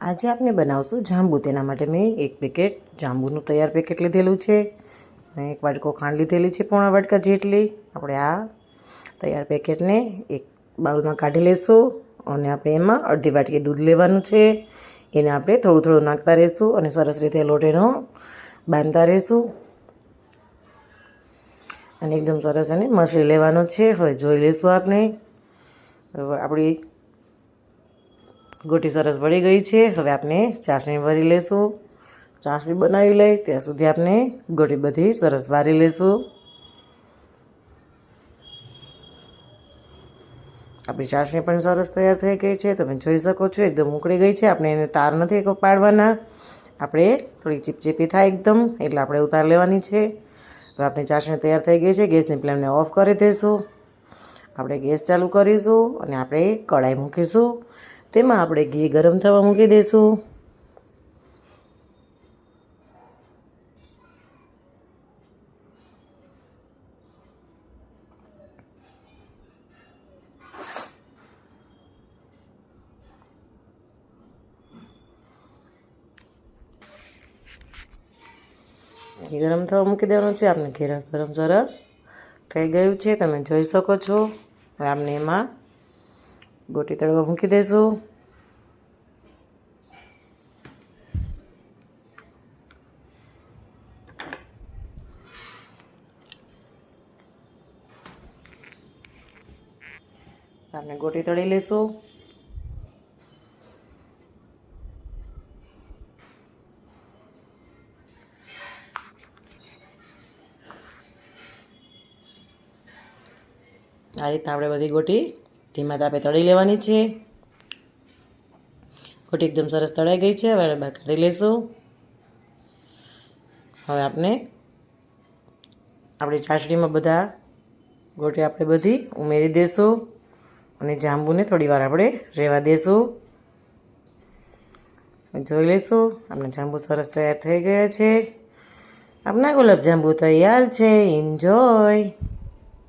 આજે આપણે બનાવશું જાંબુ. તેના માટે મેં એક પેકેટ જાંબુનું તૈયાર પેકેટ લીધેલું છે. અને એક વાટકો ખાંડ લીધેલી છે, પોણા વાટકા જેટલી. આપણે આ તૈયાર પેકેટને એક બાઉલમાં કાઢી લઈશું અને આપણે એમાં અડધી વાટકી દૂધ લેવાનું છે. એને આપણે થોડું થોડું નાખતા રહીશું અને સરસ રીતે લોટ એનો બાંધતા રહીશું. અને એકદમ સરસ અને મસળી લેવાનો છે. હવે જોઈ લઈશું આપણે. આપણી ગોટી સરસ વળી ગઈ છે. હવે આપણે ચાસણી ભરી લેશું. ચાસણી બનાવી લઈ, ત્યાં સુધી આપણે ગોટી બધી સરસ વારી લેશું. આપણી ચાસણી પણ સરસ તૈયાર થઈ ગઈ છે. તમે જોઈ શકો છો, એકદમ ઉકળી ગઈ છે. આપણે એને તાર નથી પાડવાના. આપણે થોડી ચીપચીપી થાય એકદમ, એટલે આપણે ઉતાર લેવાની છે. હવે આપણી ચાસણી તૈયાર થઈ ગઈ છે. ગેસની ફ્લેમને ઓફ કરી દઈશું. આપણે ગેસ ચાલુ કરીશું અને આપણે કઢાઈ મૂકીશું. તેમાં આપણે ઘી ગરમ થવા મૂકી દઈશું ઘી ગરમ થવા મૂકી દેવાનું છે. આપણે ઘેરા ગરમ સરસ થઈ ગયું છે. તમે જોઈ શકો છો. હવે આપણે એમાં ગોટી તળવા મૂકી દઈશું આપણે ગોટી તળી લઈશું આ રીતના આપણે બધી ગોટી ધીમા તાપે તળી લેવાની છે. ગોટી એકદમ સરસ તળાઈ ગઈ છે. હવે બહાર કાઢી લઈશું હવે આપણે આપણી ચાસણીમાં બધા ગોટી આપણે બધી ઉમેરી દઈશું અને જાંબુને થોડી વાર આપણે રહેવા દઈશું જોઈ લઈશું આપણા જાંબુ સરસ તૈયાર થઈ ગયા છે. આપણા ગુલાબ જાંબુ તૈયાર છે. એન્જોય